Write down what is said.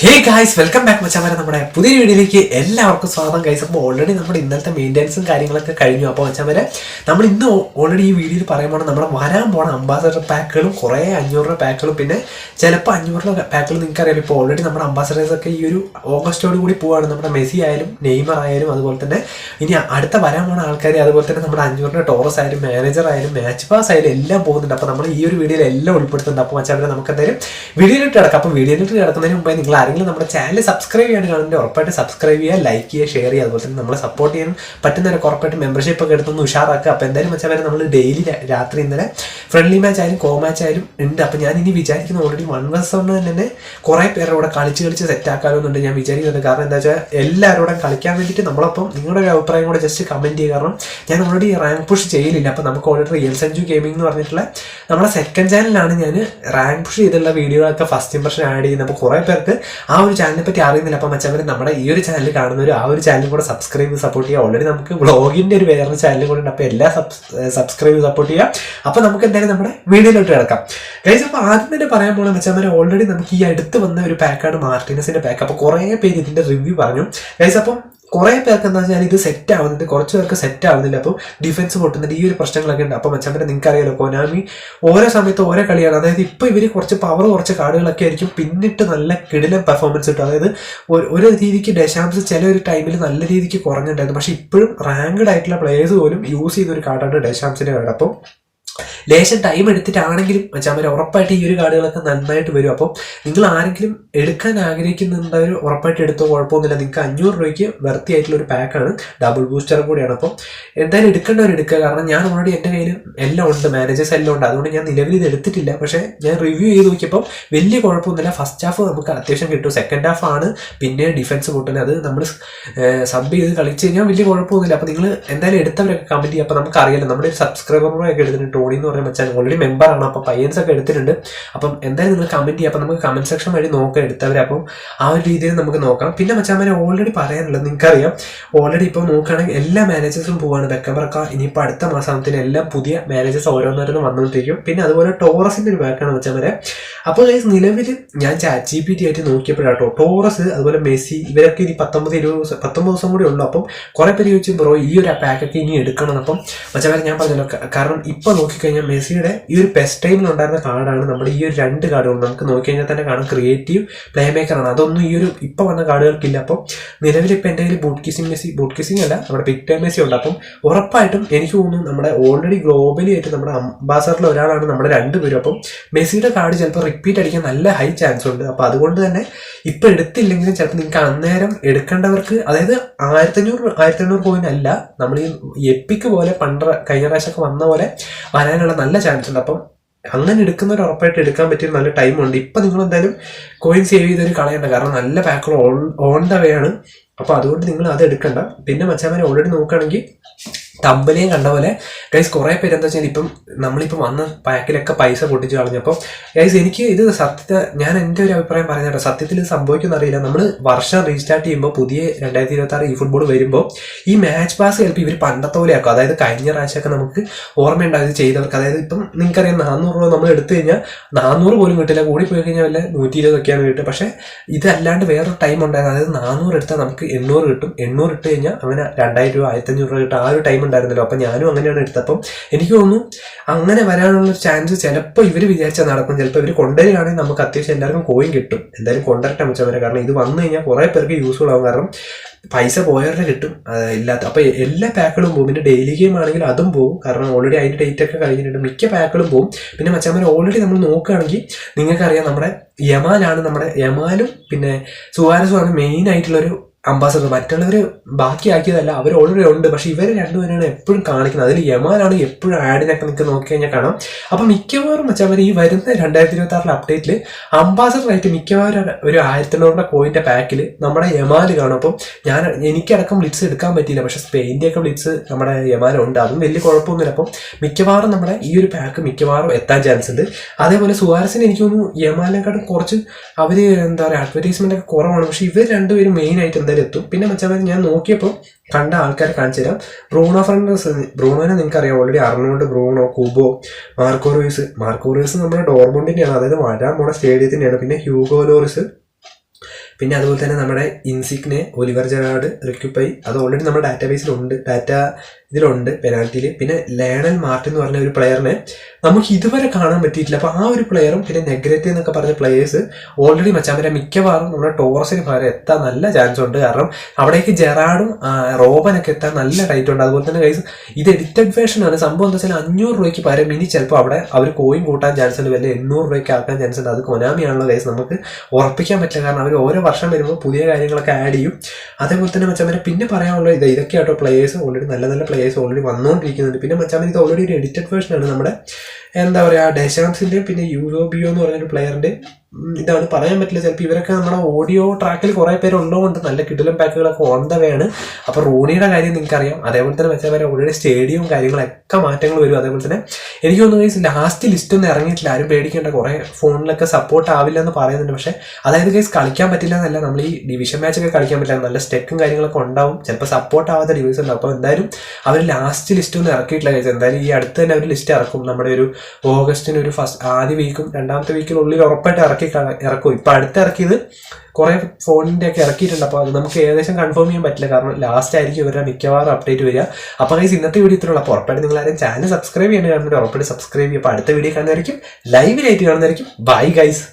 Hey guys welcome back മച്ചാമാരെ. നമ്മുടെ പുതിയ വീഡിയോയിലേക്ക് എല്ലാവർക്കും സ്വാഗതം. ഗൈസ് അപ്പോൾ ഓൾറെഡി നമ്മുടെ ഇന്നലത്തെ മെയിന്റെനൻസും കാര്യങ്ങളൊക്കെ കഴിഞ്ഞു. അപ്പോൾ മച്ചാമാരെ നമ്മൾ ഇന്ന് ഓൾറെഡി ഈ വീഡിയോയിൽ പറയുമ്പോൾ നമ്മുടെ വരാൻ പോണ അംബാസഡർ പാക്കുകളും കുറേ അഞ്ഞൂറ് രൂപ പാക്കുകളും പിന്നെ ചിലപ്പോൾ അഞ്ഞൂറ് രൂപ പാക്കുകൾ നിങ്ങൾക്ക് അറിയാം ഇപ്പോൾ ഓൾറെഡി നമ്മുടെ അംബാസഡേഴ്സ് ഒക്കെ ഈ ഒരു ഓഗസ്റ്റോട് കൂടി പോവാണ്. നമ്മുടെ മെസ്സി ആയാലും നെയ്മർ ആയാലും അതുപോലെ തന്നെ ഇനി അടുത്ത വരാൻ പോണ ആൾക്കാർ അതുപോലെ തന്നെ നമ്മുടെ അഞ്ഞൂറ് രൂപ ടോറസ് ആയാലും മാനേജർ ആയാലും മാച്ച് പാസ് ആയാലും എല്ലാം പോകുന്നുണ്ട്. അപ്പോൾ നമ്മൾ ഈ ഒരു വീഡിയോയിൽ എല്ലാം ഉൾപ്പെടുത്തുന്നുണ്ട്. അപ്പോൾ മച്ചാമാരെ നമുക്ക് എന്തായാലും വീഡിയോയിലിട്ട് കിടക്കാം. അപ്പോൾ വീഡിയോയിലിട്ട് കിടക്കുന്നതിന് മുമ്പേ നിങ്ങൾ ആരെങ്കിലും നമ്മുടെ ചാനൽ സബ്സ്ക്രൈബ് ചെയ്യാൻ കാണുന്നുണ്ട് ഉറപ്പായിട്ട് സബ്സ്ക്രൈബ് ചെയ്യുക ലൈക്ക് ചെയ്യുക ഷെയർ ചെയ്യുക അതുപോലെ തന്നെ നമ്മളെ സപ്പോർട്ട് ചെയ്യാൻ പറ്റുന്നവരെ ഉറപ്പായിട്ട് മെമ്പർഷിപ്പ് ഒക്കെ എടുത്തൊന്ന് ഉഷാറാക്കുക. അപ്പോൾ എന്തായാലും വെച്ചാൽ നമ്മൾ ഡെയിലി രാത്രി ഇന്നലെ ഫ്രണ്ട്ലി മാച്ച് ആയാലും കോ മാച്ച് ആയാലും ഉണ്ട്. അപ്പോൾ ഞാൻ ഇനി വിചാരിക്കുന്ന ഓൾറെഡി വൺ വേഴ്സ് കൊണ്ട് തന്നെ കുറേ പേരുടെ കൂടെ കളിച്ച് കളിച്ച് സെറ്റ് ആക്കാമെന്നുണ്ട് ഞാൻ വിചാരിക്കുന്നത്. കാരണം എന്താ വെച്ചാൽ എല്ലാവരോടും കളിക്കാൻ വേണ്ടിയിട്ട് നമ്മളപ്പം നിങ്ങളുടെ ഒരു അഭിപ്രായം കൂടെ ജസ്റ്റ് കമന്റ് ചെയ്യുക. കാരണം ഞാൻ ഓൾറെഡി റാങ്ക് പുഷ് ചെയ്യലില്ല. അപ്പോൾ നമുക്ക് ഓൾറെഡി റിയൽ സെഞ്ചു ഗെയിമിംഗ് എന്ന് പറഞ്ഞിട്ടുള്ള നമ്മുടെ സെക്കൻഡ് ചാനലിലാണ് ഞാൻ റാങ്ക് പുഷ് ചെയ്തുള്ള വീഡിയോകളൊക്കെ ഫസ്റ്റ് ഇംപ്രഷൻ ആഡ് ചെയ്യുന്നത്. അപ്പോൾ കുറേ പേർക്ക് ആ ഒരു ചാനലിനെ പറ്റി അറിയുന്നില്ല. അപ്പം മച്ചവർ നമ്മുടെ ഈ ഒരു ചാനൽ കാണുന്നവർ ആ ഒരു ചാനലും കൂടെ സബ്സ്ക്രൈബ് സപ്പോർട്ട് ചെയ്യുക ഓൾറെഡി നമുക്ക് വ്ളോഗിന്റെ ഒരു വേറെ ചാനലും കൂടെ ഉണ്ട്. അപ്പോൾ എല്ലാ സബ്സ്ക്രൈബ് സപ്പോർട്ട് ചെയ്യുക അപ്പോൾ നമുക്ക് എന്തായാലും നമ്മുടെ വീഡിയോയിലോട്ട് കിടക്കാം. കഴിച്ച് അപ്പോൾ ആദ്യം തന്നെ പറയാൻ പോകുന്ന മച്ചവരെ ഓൾറെഡി നമുക്ക് ഈ അടുത്ത് വന്ന ഒരു പാക്കാണ് മാർട്ടിനസിന്റെ പാക്ക് അപ്പോൾ കുറേ പേര് ഇതിന്റെ റിവ്യൂ പറഞ്ഞു. കഴിച്ചപ്പം കുറേ പേർക്ക് എന്താ വെച്ചാൽ ഇത് സെറ്റ് ആവുന്നുണ്ട്. കുറച്ച് പേർക്ക് സെറ്റ് ആവുന്നില്ല. അപ്പം ഡിഫൻസ് പൊട്ടുന്നുണ്ട്. ഈ ഒരു പ്രശ്നങ്ങളൊക്കെ ഉണ്ട്. അപ്പം മെച്ചപ്പെട്ട നിങ്ങൾക്ക് അറിയാലോ കൊനാമി ഓരോ സമയത്ത് ഓരോ കളിയാണ്. അതായത് ഇപ്പോൾ ഇവർ കുറച്ച് പവർ കുറച്ച് കാർഡുകളൊക്കെ ആയിരിക്കും പിന്നിട്ട് നല്ല കിടിലം പെർഫോമൻസ് കിട്ടും. അതായത് ഒരു- രീതിക്ക് ഡെഷാംസ് ചില ഒരു ടൈമിൽ നല്ല രീതിക്ക് കുറഞ്ഞിട്ടുണ്ടായിരുന്നു. പക്ഷേ ഇപ്പോഴും റാങ്ക്ഡ് ആയിട്ടുള്ള പ്ലേയേഴ്സ് പോലും യൂസ് ചെയ്യുന്ന ഒരു കാർഡാണ് ഡെഷാംസിന്റെ കാർഡ് അപ്പം ലേശം ടൈം എടുത്തിട്ടാണെങ്കിലും മച്ചാമര് ഉറപ്പായിട്ട് ഈ ഒരു കാർഡുകളൊക്കെ നന്നായിട്ട് വരും. അപ്പം നിങ്ങൾ ആരെങ്കിലും എടുക്കാൻ ആഗ്രഹിക്കുന്നുണ്ടവർ ഉറപ്പായിട്ട് എടുത്തോ കുഴപ്പമൊന്നുമില്ല. നിങ്ങൾക്ക് അഞ്ഞൂറ് രൂപയ്ക്ക് വെർത്തി ആയിട്ടുള്ള ഒരു പാക്കാണ് ഡബിൾ ബൂസ്റ്റർ കൂടിയാണ്. അപ്പം എന്തായാലും എടുക്കേണ്ടവർ എടുക്കുക. കാരണം ഞാൻ ഓൾറെഡി എന്റെ കയ്യിൽ എല്ലാം ഉണ്ട്. മാനേജേഴ്സ് എല്ലാം ഉണ്ട്. അതുകൊണ്ട് ഞാൻ നിലവിൽ ഇത് എടുത്തിട്ടില്ല. പക്ഷേ ഞാൻ റിവ്യൂ ചെയ്ത് നോക്കിയപ്പോൾ വലിയ കുഴപ്പമൊന്നുമില്ല. ഫസ്റ്റ് ഹാഫ് നമുക്ക് അത്യാവശ്യം കിട്ടും. സെക്കൻഡ് ഹാഫ് ആണ്. പിന്നെ ഡിഫൻസ് പൊട്ടുന്നത് അത് നമ്മൾ സബ് ചെയ്ത് കളിച്ച് കഴിഞ്ഞാൽ വലിയ കുഴപ്പമൊന്നുമില്ല. അപ്പോൾ നിങ്ങൾ എന്തായാലും എടുത്തവരൊക്കെ കമന്റ് ചെയ്യുക. നമുക്ക് അറിയാലോ നമ്മുടെ ഒരു സബ്സ്ക്രൈബറിനൊക്കെ എടുത്തിട്ടുണ്ട്. ടോണി എന്ന് പറയുന്ന വെച്ചാൽ ഓൾറെഡി മെമ്പറാണ് അപ്പോൾ പയ്യൻസ് ഒക്കെ എടുത്തിട്ടുണ്ട്. അപ്പം എന്തായാലും നിങ്ങൾ കമന്റ് ചെയ്യുക അപ്പോൾ നമുക്ക് കമന്റ് സെക്ഷൻ വഴി നോക്കാം എടുത്തവരെ. അപ്പം ആ ഒരു രീതിയിൽ നമുക്ക് നോക്കാം. പിന്നെ മച്ചാമാരെ ഓൾറെഡി പറയാനുള്ളത് നിങ്ങൾക്കറിയാം. ഓൾറെഡി ഇപ്പോൾ നോക്കുകയാണെങ്കിൽ എല്ലാ മാനേജേഴ്സും പോവാണ്. ബെക്കബർക്ക ഇനിയിപ്പോൾ അടുത്ത മാസത്തിന് എല്ലാം പുതിയ മാനേജേഴ്സ് ഓരോന്നോരോന്ന് വന്നുകൊണ്ടിരിക്കും. പിന്നെ അതുപോലെ ടോറസിന്റെ ഒരു ബാക്കാണ് മച്ചാമാരെ അപ്പോൾ നിലവിൽ ഞാൻ ചാറ്റ് ജി പി ടി ആയിട്ട് നോക്കിയപ്പോഴാട്ടോ ടോറസ് അതുപോലെ മെസ്സി ഇവരൊക്കെ ഇനി പത്തൊമ്പത് ഇരുപത് പത്തൊമ്പത് ദിവസം കൂടി ഉള്ളൂ. അപ്പം കുറെ പേര് ചോദിച്ചു ബ്രോ ഈ ഒരു പാക്കൊക്കെ ഇനി എടുക്കണം. അപ്പം മച്ചാമാരെ ഞാൻ പറഞ്ഞല്ലോ കാരണം കാരണം ഇപ്പൊ നോക്കിക്കഴിഞ്ഞാൽ മെസ്സിയുടെ ഈ ഒരു ബെസ്റ്റ് ടൈമിൽ ഉണ്ടായിരുന്ന കാർഡാണ് നമ്മുടെ ഈ ഒരു രണ്ട് കാർഡുകൾ നമുക്ക് നോക്കിക്കഴിഞ്ഞാൽ തന്നെ കാണാം ക്രിയേറ്റീവ് പ്ലേ മേക്കറാണ് അതൊന്നും ഈ ഒരു ഇപ്പോൾ വന്ന കാർഡുകൾക്കില്ല. അപ്പം നിലവിൽ ഇപ്പൊ എന്റെ കയ്യിൽ boot kissing Messi boot kissing അല്ല നമ്മുടെ പിക് ടൈം മെസ്സി ഉണ്ട്. അപ്പം ഉറപ്പായിട്ടും എനിക്ക് തോന്നുന്നു നമ്മുടെ ഓൾറെഡി ഗ്ലോബലി ആയിട്ട് നമ്മുടെ അംബാസഡറിൽ ഒരാളാണ് നമ്മുടെ രണ്ടുപേരും. അപ്പം മെസ്സിയുടെ കാർഡ് ചിലപ്പോൾ റിപ്പീറ്റ് അടിക്കാൻ നല്ല ഹൈ ചാൻസ് ഉണ്ട്. അപ്പോൾ അതുകൊണ്ട് തന്നെ ഇപ്പം എടുത്തില്ലെങ്കിലും ചിലപ്പോൾ നിങ്ങൾക്ക് അന്നേരം എടുക്കേണ്ടവർക്ക് അതായത് ആയിരത്തഞ്ഞൂറ് ആയിരത്തഞ്ഞൂറ് പോയിന്റ് അല്ല നമ്മൾ ഈ എപ്പിക്ക് പോലെ പണ്ട കഴിഞ്ഞ പ്രാവശ്യമൊക്കെ വന്ന പോലെ വരാനുള്ള നല്ല ചാൻസ് ഉണ്ട്. അപ്പം അങ്ങനെ എടുക്കുന്നവർ ഉറപ്പായിട്ട് എടുക്കാൻ പറ്റിയ നല്ല ടൈം ഉണ്ട്. ഇപ്പൊ നിങ്ങൾ എന്തായാലും കോയിൻ സേവ് ചെയ്തൊരു കളയണ്ട. കാരണം നല്ല പാക്കുകൾ ഓൺ ദ വേ ആണ്. അപ്പോൾ അതുകൊണ്ട് നിങ്ങൾ അത് എടുക്കണ്ട. പിന്നെ മച്ചാമാരെ ഓൾറെഡി നോക്കുകയാണെങ്കിൽ തമ്പനെയും കണ്ട പോലെ ഗൈസ് കുറെ പേര് എന്താ വെച്ചാൽ ഇപ്പം നമ്മളിപ്പോൾ വന്ന പാക്കിലൊക്കെ പൈസ പൊട്ടിച്ച് കളഞ്ഞപ്പോൾ ഗൈസ് എനിക്ക് ഇത് സത്യത്തെ ഞാൻ എന്റെ ഒരു അഭിപ്രായം പറഞ്ഞാൽ സത്യത്തിൽ സംഭവിക്കുന്ന അറിയില്ല. നമ്മൾ വർഷം റീസ്റ്റാർട്ട് ചെയ്യുമ്പോൾ പുതിയ രണ്ടായിരത്തി ഇരുപത്തി ആറ് ഈ ഫുട്ബോൾ വരുമ്പോൾ ഈ മാച്ച് പാസ് ചിലപ്പോൾ ഇവർ പണ്ടത്തെ പോലെ ആക്കും. അതായത് കഴിഞ്ഞ പ്രാവശ്യമൊക്കെ നമുക്ക് ഓർമ്മയുണ്ടാവും ഇത് ചെയ്തവർക്ക്. അതായത് ഇപ്പം നിങ്ങൾക്കറിയാം നാനൂറ് രൂപ നമ്മൾ എടുത്തു കഴിഞ്ഞാൽ നാനൂറ് പോലും കിട്ടില്ല. കൂടി പോയി കഴിഞ്ഞാൽ വല്ല നൂറ്റി ഇരുപതൊക്കെയാണ് കിട്ടുക. പക്ഷേ ഇതല്ലാണ്ട് വേറെ ടൈം ഉണ്ടായിരുന്നു. അതായത് നാനൂറ് എടുത്താൽ നമുക്ക് എണ്ണൂറ് കിട്ടും. എണ്ണൂറ് ഇട്ട് കഴിഞ്ഞാൽ അങ്ങനെ രണ്ടായിരം രൂപ ആയിരത്തഞ്ഞൂറ് രൂപ കിട്ടും. ആ ഒരു ടൈം ഉണ്ടായിരുന്നല്ലോ. അപ്പം ഞാനും അങ്ങനെയാണ് എടുത്തപ്പം എനിക്ക് തോന്നുന്നു അങ്ങനെ വരാനുള്ള ചാൻസ് ചിലപ്പോൾ ഇവർ വിചാരിച്ചാൽ നടക്കും. ചിലപ്പോൾ ഇവർ കൊണ്ടുവരികയാണെങ്കിൽ നമുക്ക് അത്യാവശ്യം എല്ലാവർക്കും കോയിൻ കിട്ടും. എന്തായാലും കൊണ്ടുവരട്ടെ അമ്മച്ചവരെ കാരണം ഇത് വന്നു കഴിഞ്ഞാൽ കുറേ പേർക്ക് യൂസ്ഫുൾ ആവും. കാരണം പൈസ പോയവരുടെ കിട്ടും. ഇല്ലാത്ത അപ്പോൾ എല്ലാ പാക്കുകളും പോകും പിന്നെ ഡെയിലി ഗെയിം ആണെങ്കിൽ അതും പോകും കാരണം ഓൾറെഡി അതിന്റെ ഡേറ്റ് ഒക്കെ കഴിഞ്ഞിട്ടുണ്ട്. മിക്ക പാക്കുകളും പോകും പിന്നെ മച്ചാമ്മ ഓൾറെഡി നമ്മൾ നോക്കുകയാണെങ്കിൽ നിങ്ങൾക്കറിയാം നമ്മുടെ യമാലാണ് നമ്മുടെ യമാലും പിന്നെ സുവാരസുമാണ് മെയിൻ ആയിട്ടുള്ളൊരു അംബാസഡർ മറ്റുള്ളവർ ബാക്കിയാക്കിയതല്ല അവർ ഓൾറെഡി ഉണ്ട്. പക്ഷേ ഇവർ രണ്ടുപേരാണ് എപ്പോഴും കാണിക്കുന്നത്. അതിൽ യമാനാണ് എപ്പോഴും ആഡിനൊക്കെ നിങ്ങൾക്ക് നോക്കി കഴിഞ്ഞാൽ കാണാം. അപ്പം മിക്കവാറും വെച്ചാൽ ഈ വരുന്ന രണ്ടായിരത്തി ഇരുപത്തി ആറിലെ അപ്ഡേറ്റിൽ അംബാസഡർ ആയിട്ട് മിക്കവാറും ഒരു ആയിരത്തി എണ്ണൂറിന്റെ കോയിന്റെ പാക്കിൽ നമ്മുടെ യമാൻ കാണും. അപ്പം ഞാൻ എനിക്കടക്കം ബ്ലിറ്റ്സ് എടുക്കാൻ പറ്റിയില്ല. പക്ഷേ സ്പെയിന്റെ ഒക്കെ ബ്ലിറ്റ്സ് നമ്മുടെ യമാലുണ്ട് അതും വലിയ കുഴപ്പമൊന്നുമില്ല. അപ്പം മിക്കവാറും നമ്മുടെ ഈ ഒരു പാക്ക് മിക്കവാറും എത്താൻ ചാൻസ് ഉണ്ട്. അതേപോലെ സുവാരസിന് എനിക്ക് തോന്നുന്നു യമാലിനെക്കാട്ടും കുറച്ച് അവർ എന്താ പറയുക അഡ്വർടൈസ്മെന്റ് ഒക്കെ കുറവാണ്. പക്ഷേ ഇവർ രണ്ടുപേരും മെയിൻ ആയിട്ട് എത്തും പിന്നെ മച്ചാൻ ഞാൻ നോക്കിയപ്പോൾ കണ്ട ആൾക്കാരെ കാണിച്ചു തരാം. ബ്രൂണോ ഫെർണാണ്ടസ് ബ്രൂണോനെ നിങ്ങൾക്ക് അറിയാം already Arnold Bruno Kubo Marco Reus. നമ്മുടെ ഡോർമോണ്ടിന്റെയാണ് അതായത് വരാൻ പോണ സ്റ്റേഡിയത്തിന്റെയാണ് പിന്നെ ഹ്യൂഗോ ലോറിസ്. പിന്നെ അതുപോലെ തന്നെ നമ്മുടെ ഇൻസിഗ്നെ ഒലിവർ ജെറാഡ് റിക്യുപ്പൈ അത് ഓൾറെഡി നമ്മുടെ ഡാറ്റാബേസിലുണ്ട് ഡാറ്റ ഇതിലുണ്ട് പെനാൽറ്റിയിൽ പിന്നെ ലേണൽ മാർട്ടിൻ എന്ന് പറഞ്ഞ ഒരു പ്ലെയറിനെ നമുക്ക് ഇതുവരെ കാണാൻ പറ്റിയിട്ടില്ല. അപ്പോൾ ആ ഒരു പ്ലെയറും പിന്നെ നെഗ്രറ്റി എന്നൊക്കെ പറഞ്ഞ പ്ലെയേഴ്സ് ഓൾറെഡി മച്ചാമരെ മിക്കവാറും നമ്മുടെ ടോറസിന് പകരം എത്താൻ നല്ല ചാൻസ് ഉണ്ട്. കാരണം അവിടേക്ക് ജെറാഡും റോബനൊക്കെ എത്താൻ നല്ല ടൈറ്റ് ഉണ്ട്. അതുപോലെ തന്നെ കൈസ് ഇത് എഡിറ്റഡ് വേഷനാണ് സംഭവം എന്താ വെച്ചാൽ അഞ്ഞൂറ് രൂപയ്ക്ക് പകരം ഇനി ചിലപ്പോൾ അവിടെ അവർ കോയിൻ കൂട്ടാൻ ചാൻസ് ഉണ്ട്. വല്ല എണ്ണൂറ് രൂപയ്ക്ക് ആക്കാൻ ചാൻസ് ഉണ്ട്. അത് കൊനാമിയാണുള്ള കൈസ് നമുക്ക് ഉറപ്പിക്കാൻ പറ്റില്ല. കാരണം അവർ ഓരോ വർഷം വരുമ്പോൾ പുതിയ കാര്യങ്ങളൊക്കെ ആഡ് ചെയ്യും. അതേപോലെ തന്നെ മച്ചാമനെ പിന്നെ പറയാനുള്ള ഇത് ഇതൊക്കെ ആട്ടോ പ്ലേയേഴ്സ് ഓൾറെഡി നല്ല നല്ല പ്ലേയേഴ്സ് ഓൾറെഡി വന്നുകൊണ്ടിരിക്കുന്നുണ്ട്. പിന്നെ മച്ചാമൻ ഇത് ഓൾറെഡി ഒരു എഡിറ്റഡ് വേർഷൻ ആണ് നമ്മുടെ എന്താ പറയുക ഡെഷാംസിന്റെ പിന്നെ യൂറോബിയോ എന്ന് പറഞ്ഞൊരു പ്ലെയറിന്റെ ഇതാണ് പറയാൻ പറ്റില്ല. ചിലപ്പോൾ ഇവരൊക്കെ നമ്മുടെ ഓഡിയോ ട്രാക്കിൽ കുറേ പേര് ഉള്ളതുകൊണ്ട് നല്ല കിടിലം പാക്കുകളൊക്കെ ഓൺ ദ വേ ആണ്. അപ്പോൾ റൂണിയുടെ കാര്യം നിങ്ങൾക്കറിയാം. അതേപോലെ തന്നെ വെച്ചാൽ വരെ ഓൾറെഡി സ്റ്റേഡിയവും കാര്യങ്ങളൊക്കെ മാറ്റങ്ങൾ വരും. അതേപോലെ തന്നെ എനിക്ക് തോന്നുന്നു ലാസ്റ്റ് ലിസ്റ്റ് ഒന്നും ഇറങ്ങിയിട്ടില്ല. ആരും പേടിക്കേണ്ട കുറേ ഫോണിലൊക്കെ സപ്പോർട്ട് ആവില്ല എന്ന് പറയുന്നുണ്ട്. പക്ഷേ അതായത് കേസ് കളിക്കാൻ പറ്റില്ല എന്നല്ല. നമ്മൾ ഈ ഡിവിഷൻ മാച്ച് ഒക്കെ കളിക്കാൻ പറ്റില്ല. നല്ല സ്റ്റെക്കും കാര്യങ്ങളൊക്കെ ഉണ്ടാവും. ചിലപ്പോൾ സപ്പോർട്ട് ആവാത്ത ഡിവിഷൻ ഉണ്ടാവും. അപ്പോൾ എന്തായാലും അവർ ലാസ്റ്റ് ലിസ്റ്റ് ഒന്നും ഇറക്കിയിട്ടില്ല കേസ് എന്തായാലും ഈ അടുത്ത് തന്നെ അവർ ലിസ്റ്റ് ഇറക്കും. നമ്മുടെ ഒരു ഓഗസ്റ്റിന് ഒരു ഫസ്റ്റ് ആദ്യ വീക്കും രണ്ടാമത്തെ വീക്കിനുള്ളിൽ ഉറപ്പായിട്ട് ഇറക്കി ഇറക്കും. ഇപ്പം അടുത്ത് ഇറക്കിയത് കുറെ ഫോണിന്റെ ഒക്കെ ഇറക്കിയിട്ടുണ്ട്. അപ്പോൾ അത് നമുക്ക് ഏകദേശം കൺഫേം ചെയ്യാൻ പറ്റില്ല. കാരണം ലാസ്റ്റ് ആയിരിക്കും ഇവരുടെ മിക്കവാറും അപ്ഡേറ്റ് വരിക. അപ്പോൾ ഗൈസ് ഇന്നത്തെ വീഡിയോ ഇത്രയുള്ള ഉറപ്പായിട്ട് നിങ്ങൾ ആരും ചാനൽ സബ്സ്ക്രൈബ് ചെയ്യേണ്ട ഉറപ്പായിട്ട് സബ്സ്ക്രൈബ് ചെയ്യുക. അപ്പോൾ അടുത്ത വീഡിയോ കാണുന്നതായിരിക്കും ലൈവിലായിട്ട് കാണുന്നതായിരിക്കും ബൈ ഗൈസ്